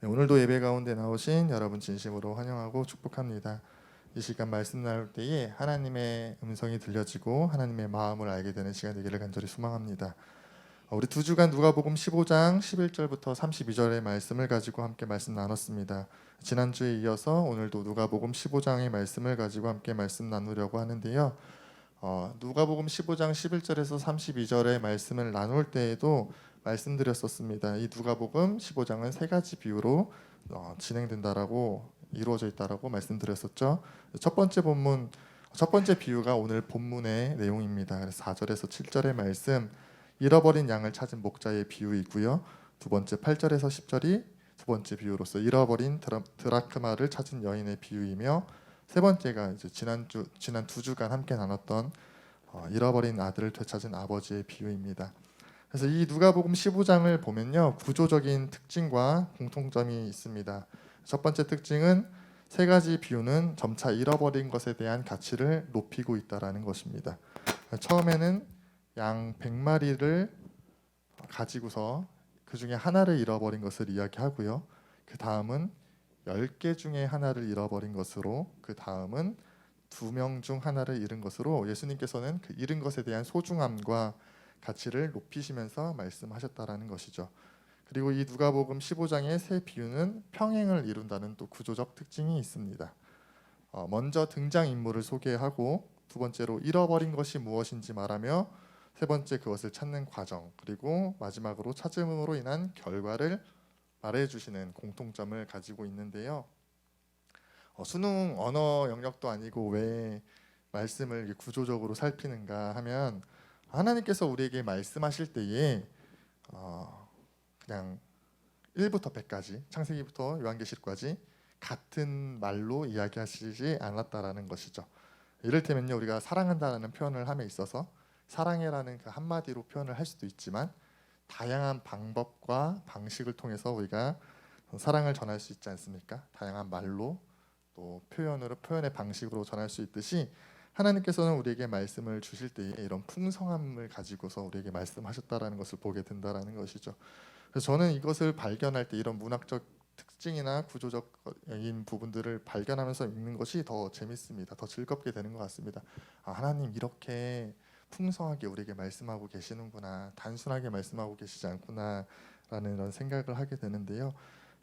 네, 오늘도 예배 가운데 나오신 여러분 진심으로 환영하고 축복합니다. 이 시간 말씀 나눌 때에 하나님의 음성이 들려지고 하나님의 마음을 알게 되는 시간 되기를 간절히 소망합니다. 어, 우리 두 주간 누가복음 15장 11절부터 32절의 말씀을 가지고 함께 말씀 나눴습니다. 지난주에 이어서 오늘도 누가복음 15장의 말씀을 가지고 함께 말씀 나누려고 하는데요. 어, 누가복음 15장 11절에서 32절의 말씀을 나눌 때에도 말씀드렸었습니다. 이 누가복음 15장은 세 가지 비유로 어, 진행된다라고 이루어져 있다라고 말씀드렸었죠. 첫 번째 본문 첫 번째 비유가 오늘 본문의 내용입니다. 그래서 4절에서 7절의 말씀 잃어버린 양을 찾은 목자의 비유이고요. 두 번째 8절에서 10절이 두 번째 비유로서 잃어버린 드라, 드라크마를 찾은 여인의 비유이며 세 번째가 이제 지난주 지난 두 주간 함께 나눴던 어, 잃어버린 아들을 되찾은 아버지의 비유입니다. 그래서 이 누가복음 15장을 보면요 구조적인 특징과 공통점이 있습니다. 첫 번째 특징은 세 가지 비유는 점차 잃어버린 것에 대한 가치를 높이고 있다라는 것입니다. 처음에는 양 100마리를 가지고서 그 중에 하나를 잃어버린 것을 이야기하고요. 그 다음은 10개 중에 하나를 잃어버린 것으로 그 다음은 두 명 중 하나를 잃은 것으로 예수님께서는 그 잃은 것에 대한 소중함과 가치를 높이시면서 말씀하셨다라는 것이죠. 그리고 이 누가복음 15장의 세 비유는 평행을 이룬다는 또 구조적 특징이 있습니다. 어, 먼저 등장 인물을 소개하고 두 번째로 잃어버린 것이 무엇인지 말하며 세 번째 그것을 찾는 과정 그리고 마지막으로 찾음으로 인한 결과를 말해 주시는 공통점을 가지고 있는데요. 어, 수능 언어 영역도 아니고 왜 말씀을 구조적으로 살피는가 하면 하나님께서 우리에게 말씀하실 때에 어, 그냥 1부터 100까지 창세기부터 요한계시록까지 같은 말로 이야기하시지 않았다라는 것이죠. 이를테면요 우리가 사랑한다라는 표현을 함에 있어서 사랑해라는 그 한마디로 표현을 할 수도 있지만 다양한 방법과 방식을 통해서 우리가 사랑을 전할 수 있지 않습니까? 다양한 말로 또 표현으로 표현의 방식으로 전할 수 있듯이 하나님께서는 우리에게 말씀을 주실 때에 이런 풍성함을 가지고서 우리에게 말씀하셨다라는 것을 보게 된다라는 것이죠. 그래서 저는 이것을 발견할 때 이런 문학적 특징이나 구조적인 부분들을 발견하면서 읽는 것이 더 재밌습니다. 더 즐겁게 되는 것 같습니다. 아, 하나님 이렇게 풍성하게 우리에게 말씀하고 계시는구나, 단순하게 말씀하고 계시지 않구나라는 이런 생각을 하게 되는데요.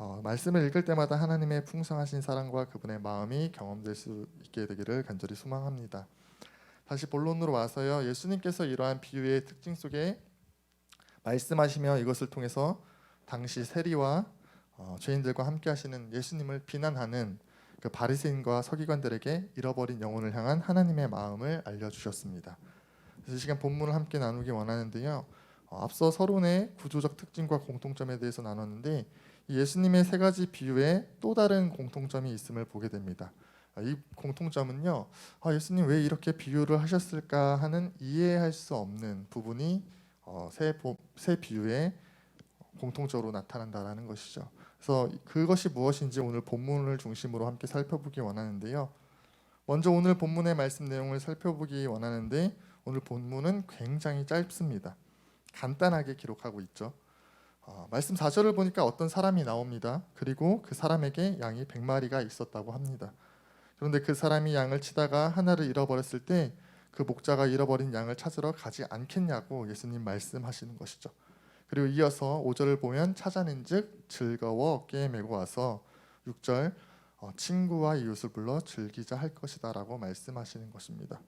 어, 말씀을 읽을 때마다 하나님의 풍성하신 사랑과 그분의 마음이 경험될 수 있게 되기를 간절히 소망합니다. 다시 본론으로 와서요. 예수님께서 이러한 비유의 특징 속에 말씀하시며 이것을 통해서 당시 세리와 어, 죄인들과 함께 하시는 예수님을 비난하는 그 바리새인과 서기관들에게 잃어버린 영혼을 향한 하나님의 마음을 알려주셨습니다. 이 시간 본문을 함께 나누기 원하는데요. 어, 앞서 서론의 구조적 특징과 공통점에 대해서 나눴는데 예수님의 세 가지 비유에 또 다른 공통점이 있음을 보게 됩니다. 아, 이 공통점은요. 아, 예수님 왜 이렇게 비유를 하셨을까 하는 이해할 수 없는 부분이 어, 세, 보, 세 비유에 공통적으로 나타난다라는 것이죠. 그래서 그것이 무엇인지 오늘 본문을 중심으로 함께 살펴보기 원하는데요. 먼저 오늘 본문의 말씀 내용을 살펴보기 원하는데 오늘 본문은 굉장히 짧습니다. 간단하게 기록하고 있죠. 어, 말씀 4절을 보니까 어떤 사람이 나옵니다. 그리고 그 사람에게 양이 100마리가 있었다고 합니다. 그런데 그 사람이 양을 치다가 하나를 잃어버렸을 때 그 목자가 잃어버린 양을 찾으러 가지 않겠냐고 예수님 말씀하시는 것이죠. 그리고 이어서 5절을 보면 찾아낸즉 즐거워 어깨에 메고 와서 6절 어, 친구와 이웃을 불러 즐기자 할 것이다라고 말씀하시는 것입니다.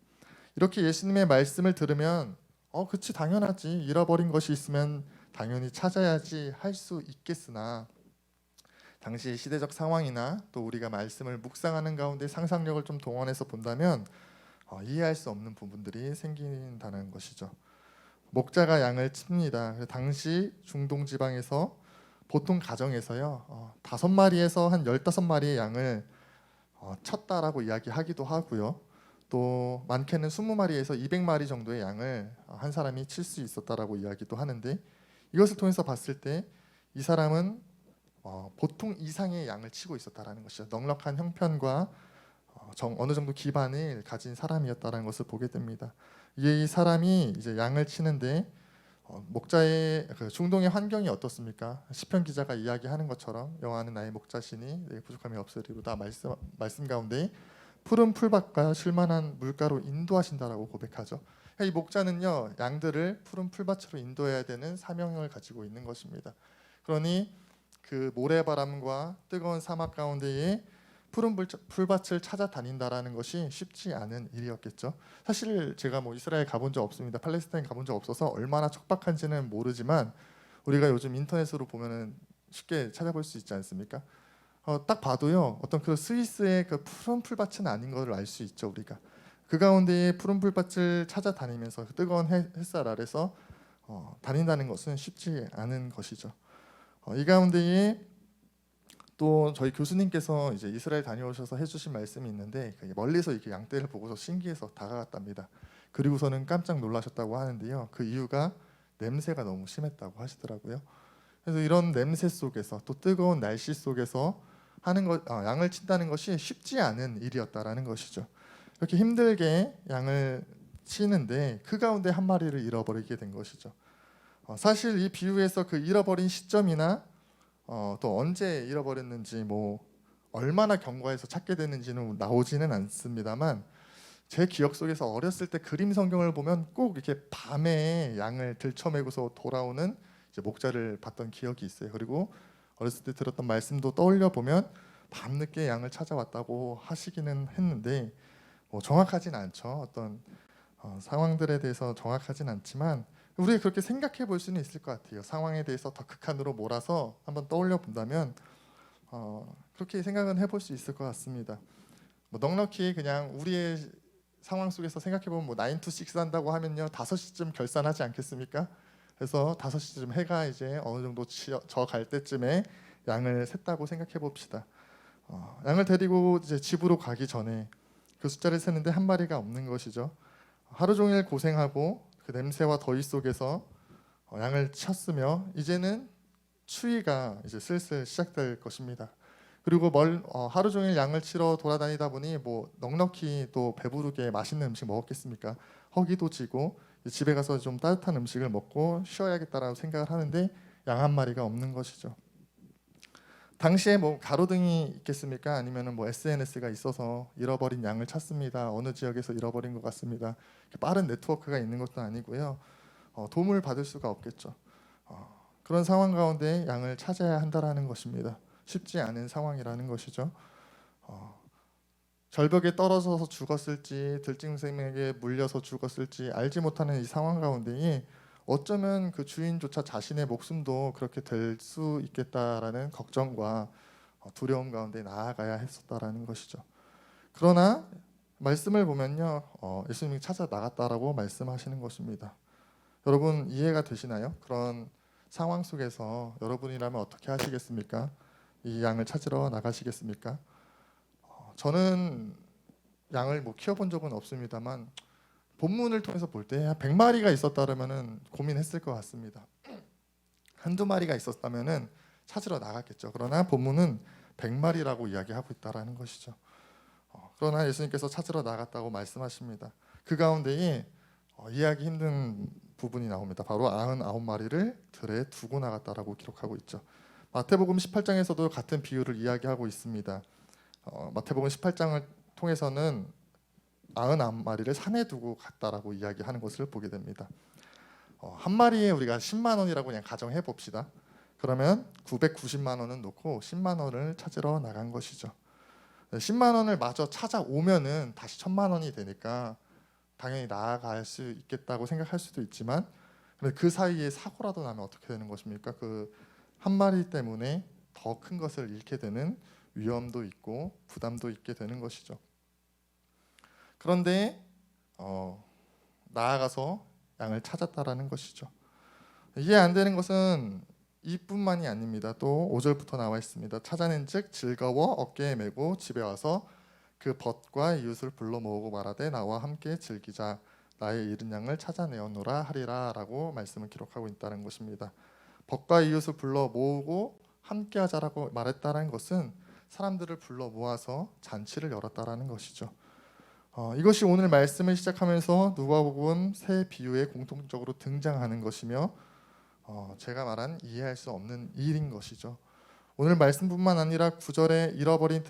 이렇게 예수님의 말씀을 들으면 어 그치 당연하지 잃어버린 것이 있으면 당연히 찾아야지 할 수 있겠으나 당시 시대적 상황이나 또 우리가 말씀을 묵상하는 가운데 상상력을 좀 동원해서 본다면 어, 이해할 수 없는 부분들이 생긴다는 것이죠. 목자가 양을 칩니다. 당시 중동 지방에서 보통 가정에서요 어, 마리에서 한 열다섯 마리의 양을 어, 쳤다라고 이야기하기도 하고요. 또 많게는 20마리에서 200마리 정도의 양을 한 사람이 칠 수 있었다라고 이야기도 하는데 이것을 통해서 봤을 때 이 사람은 어, 보통 이상의 양을 치고 있었다라는 것이죠. 넉넉한 형편과 어, 정, 어느 정도 기반을 가진 사람이었다라는 것을 보게 됩니다. 이 사람이 이제 양을 치는데 어, 목자의 그 중동의 환경이 어떻습니까? 시편 기자가 이야기하는 것처럼 여호와는 나의 목자시니 내 부족함이 없으리로다 말씀 말씀 가운데 푸른 풀밭과 쉴만한 물가로 인도하신다라고 고백하죠. 이 목자는요 양들을 푸른 풀밭으로 인도해야 되는 사명을 가지고 있는 것입니다. 그러니 그 모래바람과 뜨거운 사막 가운데에 푸른 불- 풀밭을 찾아다닌다라는 것이 쉽지 않은 일이었겠죠. 사실 제가 뭐 이스라엘 가본 적 없습니다. 팔레스타인 가본 적 없어서 얼마나 척박한지는 모르지만 우리가 요즘 인터넷으로 보면은 쉽게 찾아볼 수 있지 않습니까? 어, 딱 봐도요 어떤 그 스위스의 그 푸른 풀밭은 아닌 것을 알 수 있죠 우리가 그 가운데에 푸른 풀밭을 찾아다니면서 그 뜨거운 해, 햇살 아래서 어, 다닌다는 것은 쉽지 않은 것이죠. 어, 이 가운데에 또 저희 교수님께서 이제 이스라엘 다녀오셔서 해주신 말씀이 있는데 그 멀리서 이렇게 양떼를 보고서 신기해서 다가갔답니다. 그리고서는 깜짝 놀라셨다고 하는데요. 그 이유가 냄새가 너무 심했다고 하시더라고요. 그래서 이런 냄새 속에서 또 뜨거운 날씨 속에서 하는 것 아, 양을 친다는 것이 쉽지 않은 일이었다라는 것이죠. 이렇게 힘들게 양을 치는데 그 가운데 한 마리를 잃어버리게 된 것이죠. 어, 사실 이 비유에서 그 잃어버린 시점이나 어, 또 언제 잃어버렸는지 뭐 얼마나 경과해서 찾게 됐는지는 나오지는 않습니다만 제 기억 속에서 어렸을 때 그림 성경을 보면 꼭 이렇게 밤에 양을 들쳐매고서 돌아오는 목자를 봤던 기억이 있어요. 그리고 어렸을 때 들었던 말씀도 떠올려 보면 밤늦게 양을 찾아왔다고 하시기는 했는데 뭐 정확하진 않죠. 어떤 어, 상황들에 대해서 정확하진 않지만 우리가 그렇게 생각해 볼 수는 있을 것 같아요. 상황에 대해서 더 극한으로 몰아서 한번 떠올려 본다면 어, 그렇게 생각은 해볼 수 있을 것 같습니다. 뭐 넉넉히 그냥 우리의 상황 속에서 생각해 보면 뭐 9 to 6 한다고 하면요 5시쯤 결산하지 않겠습니까? 그래서 5시쯤 해가 이제 어느 정도 저갈 때쯤에 양을 샜다고 생각해 봅시다. 어, 양을 데리고 이제 집으로 가기 전에 그 숫자를 세는데 한 마리가 없는 것이죠. 하루 종일 고생하고 그 냄새와 더위 속에서 어, 양을 쳤으며 이제는 추위가 이제 슬슬 시작될 것입니다. 그리고 멀 어, 하루 종일 양을 치러 돌아다니다 보니 뭐 넉넉히 또 배부르게 맛있는 음식 먹었겠습니까? 허기도 지고 집에 가서 좀 따뜻한 음식을 먹고 쉬어야겠다라고 생각을 하는데 양 한 마리가 없는 것이죠. 당시에 뭐 가로등이 있겠습니까? 아니면은 뭐 SNS가 있어서 잃어버린 양을 찾습니다. 어느 지역에서 잃어버린 것 같습니다. 빠른 네트워크가 있는 것도 아니고요. 어, 도움을 받을 수가 없겠죠. 어, 그런 상황 가운데 양을 찾아야 한다라는 것입니다. 쉽지 않은 상황이라는 것이죠. 어, 절벽에 떨어져서 죽었을지 들짐승에게 물려서 죽었을지 알지 못하는 이 상황 가운데에 어쩌면 그 주인조차 자신의 목숨도 그렇게 될 수 있겠다라는 걱정과 어, 두려움 가운데 나아가야 했었다라는 것이죠. 그러나 말씀을 보면요, 어, 예수님이 찾아 나갔다라고 말씀하시는 것입니다. 여러분 이해가 되시나요? 그런 상황 속에서 여러분이라면 어떻게 하시겠습니까? 이 양을 찾으러 나가시겠습니까? 어, 저는 양을 뭐 키워본 적은 없습니다만 본문을 통해서 볼 때 한 100마리가 있었다면은 고민했을 것 같습니다. 한두 마리가 있었다면은 찾으러 나갔겠죠. 그러나 본문은 100마리라고 이야기하고 있다라는 것이죠. 어, 그러나 예수님께서 찾으러 나갔다고 말씀하십니다. 그 가운데에 어, 이해하기 힘든 부분이 나옵니다. 바로 99마리를 들에 두고 나갔다라고 기록하고 있죠. 마태복음 18장에서도 같은 비유를 이야기하고 있습니다. 어, 마태복음 18장을 통해서는 99마리를 산에 두고 갔다라고 이야기하는 것을 보게 됩니다. 어, 한 마리에 우리가 10만 원이라고 그냥 가정해 봅시다. 그러면 990만 원은 놓고 10만 원을 찾으러 나간 것이죠. 10만 원을 마저 찾아오면은 다시 1000만 원이 되니까 당연히 나아갈 수 있겠다고 생각할 수도 있지만 근데 그 사이에 사고라도 나면 어떻게 되는 것입니까? 그 한 마리 때문에 더 큰 것을 잃게 되는 위험도 있고 부담도 있게 되는 것이죠. 그런데 어, 나아가서 양을 찾았다라는 것이죠. 이해 안 되는 것은 이뿐만이 아닙니다. 또 5절부터 나와 있습니다. 찾아낸즉 즐거워 어깨에 메고 집에 와서 그 벗과 이웃을 불러 모으고 말하되 나와 함께 즐기자 나의 잃은 양을 찾아내었노라 하리라라고 말씀을 기록하고 있다는 것입니다. 벗과 이웃을 불러 모으고 함께하자라고 말했다는 것은 사람들을 불러 모아서 잔치를 열었다라는 것이죠. 어, 이것이 오늘 말씀을 시작하면서 누가복음 새 비유에 공통적으로 등장하는 것이며 어, 제가 말한 이해할 수 없는 일인 것이죠. 오늘 말씀뿐만 아니라 구절에 잃어버린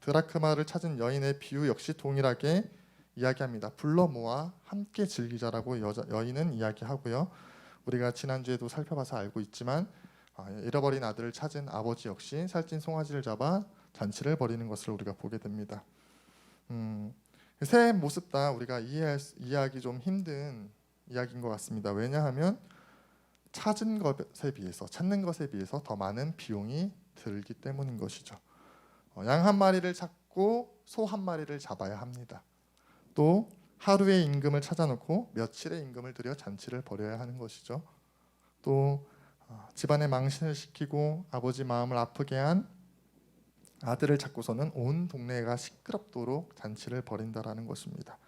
드라크마를 찾은 여인의 비유 역시 동일하게 이야기합니다. 불러 모아 함께 즐기자라고 여자, 여인은 이야기하고요. 우리가 지난주에도 살펴봐서 알고 있지만 아, 잃어버린 아들을 찾은 아버지 역시 살찐 송아지를 잡아 잔치를 벌이는 것을 우리가 보게 됩니다. 음, 새 모습 다 우리가 이해할, 수- 이해하기 좀 힘든 이야기인 것 같습니다. 왜냐하면 찾은 것에 비해서 찾는 것에 비해서 더 많은 비용이 들기 때문인 것이죠. 어, 양한 마리를 찾고 소 한 마리를 잡아야 합니다. 또 하루의 임금을 찾아놓고 며칠의 임금을 들여 잔치를 벌여야 하는 것이죠. 또 어, 집안에 망신을 시키고 아버지 마음을 아프게 한 아들을 찾고서는 온 동네가 시끄럽도록 잔치를 벌인다라는 것입니다.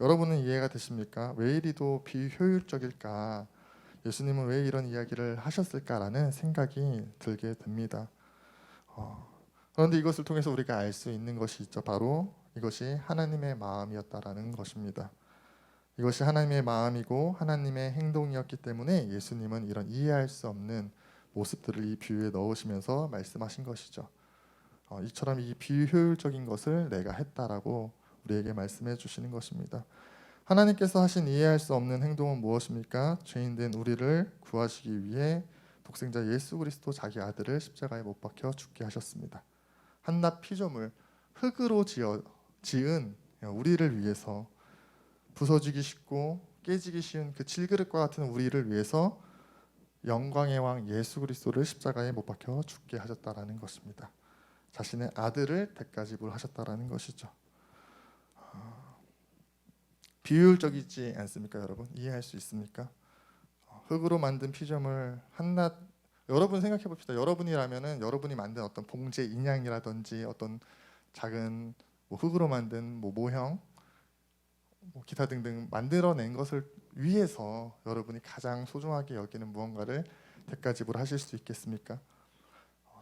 여러분은 이해가 되십니까? 왜 이리도 비효율적일까? 예수님은 왜 이런 이야기를 하셨을까라는 생각이 들게 됩니다. 어, 그런데 이것을 통해서 우리가 알 수 있는 것이 있죠. 바로 이것이 하나님의 마음이었다라는 것입니다. 이것이 하나님의 마음이고 하나님의 행동이었기 때문에 예수님은 이런 이해할 수 없는 모습들을 이 비유에 넣으시면서 말씀하신 것이죠. 어, 이처럼 이 비효율적인 것을 내가 했다라고 우리에게 말씀해 주시는 것입니다. 하나님께서 하신 이해할 수 없는 행동은 무엇입니까? 죄인된 우리를 구하시기 위해 독생자 예수 그리스도 자기 아들을 십자가에 못 박혀 죽게 하셨습니다. 한낱 피조물 흙으로 지어 지은 우리를 위해서 부서지기 쉽고 깨지기 쉬운 그 질그릇과 같은 우리를 위해서 영광의 왕 예수 그리스도를 십자가에 못 박혀 죽게 하셨다라는 것입니다. 자신의 아들을 대가지불 하셨다라는 것이죠. 아, 비효율적이지 않습니까, 여러분? 이해할 수 있습니까? 어, 흙으로 만든 피조물 한낱 여러분 생각해 봅시다. 여러분이라면은 여러분이 만든 어떤 봉제 인양이라든지 어떤 작은 뭐 흙으로 만든 뭐 모형, 뭐 기타 등등 만들어낸 것을 위해서 여러분이 가장 소중하게 여기는 무언가를 대가지불 하실 수 있겠습니까?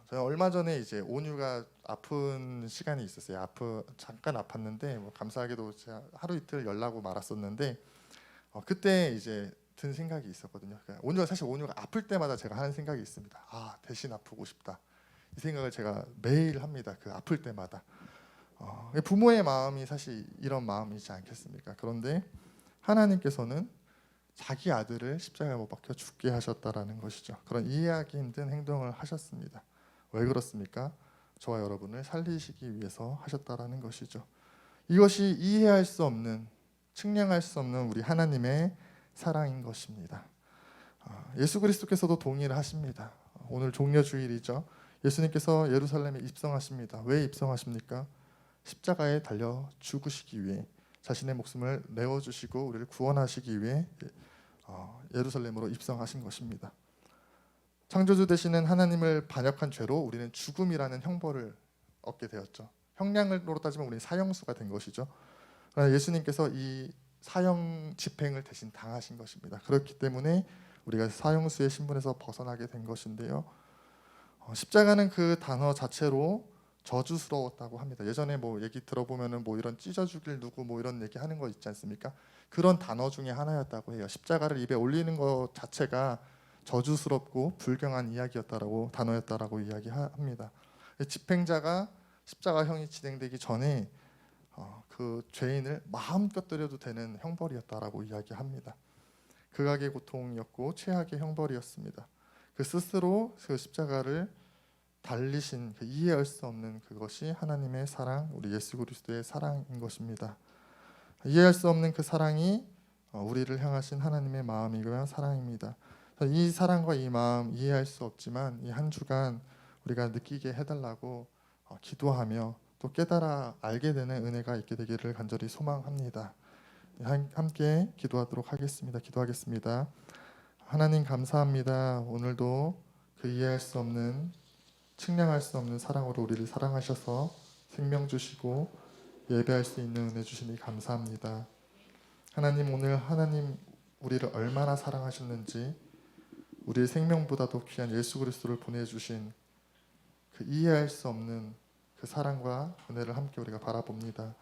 어, 제가 얼마 전에 이제 온유가 아픈 시간이 있었어요. 아프 잠깐 아팠는데 뭐 감사하게도 하루 이틀 연락고 말았었는데 어, 그때 이제 든 생각이 있었거든요. 그러니까 온유가 사실 온유가 아플 때마다 제가 하는 생각이 있습니다. 아 대신 아프고 싶다. 이 생각을 제가 매일 합니다. 그 아플 때마다. 어, 부모의 마음이 사실 이런 마음이지 않겠습니까? 그런데 하나님께서는 자기 아들을 십자가에 못 박혀 죽게 하셨다라는 것이죠. 그런 이해하기 힘든 행동을 하셨습니다. 왜 그렇습니까? 저와 여러분을 살리시기 위해서 하셨다라는 것이죠. 이것이 이해할 수 없는 측량할 수 없는 우리 하나님의 사랑인 것입니다. 아, 예수 그리스도께서도 동의를 하십니다. 오늘 종려 주일이죠. 예수님께서 예루살렘에 입성하십니다. 왜 입성하십니까? 십자가에 달려 죽으시기 위해 자신의 목숨을 내어 주시고 우리를 구원하시기 위해 어, 예루살렘으로 입성하신 것입니다. 창조주 되시는 하나님을 반역한 죄로 우리는 죽음이라는 형벌을 얻게 되었죠. 형량으로 따지면 우리는 사형수가 된 것이죠. 예수님께서 이 사형 집행을 대신 당하신 것입니다. 그렇기 때문에 우리가 사형수의 신분에서 벗어나게 된 것인데요. 어, 십자가는 그 단어 자체로 저주스러웠다고 합니다. 예전에 뭐 얘기 들어보면은 뭐 이런 찢어 죽일 누구 뭐 이런 얘기 하는 거 있지 않습니까? 그런 단어 중에 하나였다고 해요. 십자가를 입에 올리는 것 자체가 저주스럽고 불경한 이야기였다라고 단어였다라고 이야기합니다. 집행자가 십자가형이 진행되기 전에 어, 그 죄인을 마음껏 때려도 되는 형벌이었다라고 이야기합니다. 극악의 고통이었고 최악의 형벌이었습니다. 그 스스로 그 십자가를 달리신 그 이해할 수 없는 그것이 하나님의 사랑, 우리 예수 그리스도의 사랑인 것입니다. 이해할 수 없는 그 사랑이 어, 우리를 향하신 하나님의 마음이고요 사랑입니다. 이 사랑과 이 마음 이해할 수 없지만 이 한 주간 우리가 느끼게 해달라고 어, 기도하며 또 깨달아 알게 되는 은혜가 있게 되기를 간절히 소망합니다. 한- 함께 기도하도록 하겠습니다. 기도하겠습니다. 하나님 감사합니다. 오늘도 그 이해할 수 없는 측량할 수 없는 사랑으로 우리를 사랑하셔서 생명 주시고 예배할 수 있는 은혜 주시니 감사합니다. 하나님 오늘 하나님 우리를 얼마나 사랑하셨는지 우리의 생명보다도 귀한 예수 그리스도를 보내주신 그 이해할 수 없는 그 사랑과 은혜를 함께 우리가 바라봅니다.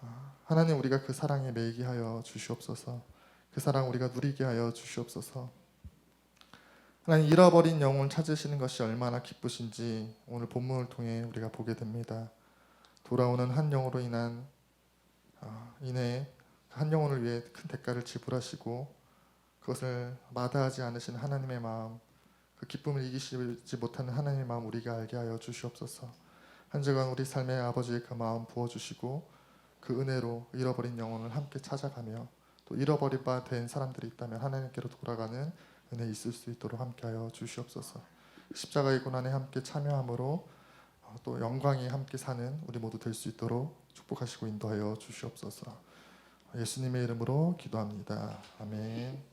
아, 하나님 우리가 그 사랑에 매이게 하여 주시옵소서. 그 사랑 우리가 누리게 하여 주시옵소서. 하나님 잃어버린 영혼을 찾으시는 것이 얼마나 기쁘신지 오늘 본문을 통해 우리가 보게 됩니다. 돌아오는 한 영으로 인한 아, 인해 한 영혼을 위해 큰 대가를 지불하시고 그것을 마다하지 않으신 하나님의 마음, 그 기쁨을 이기시지 못하는 하나님의 마음 우리가 알게 하여 주시옵소서. 한 주간 우리 삶의 아버지의 그 마음 부어 주시고 그 은혜로 잃어버린 영혼을 함께 찾아가며 또 잃어버린 바 된 사람들이 있다면 하나님께로 돌아가는 은혜 있을 수 있도록 함께하여 주시옵소서. 십자가의 고난에 함께 참여함으로 어, 또 영광이 함께 사는 우리 모두 될 수 있도록 축복하시고 인도하여 주시옵소서. 예수님의 이름으로 기도합니다. 아멘.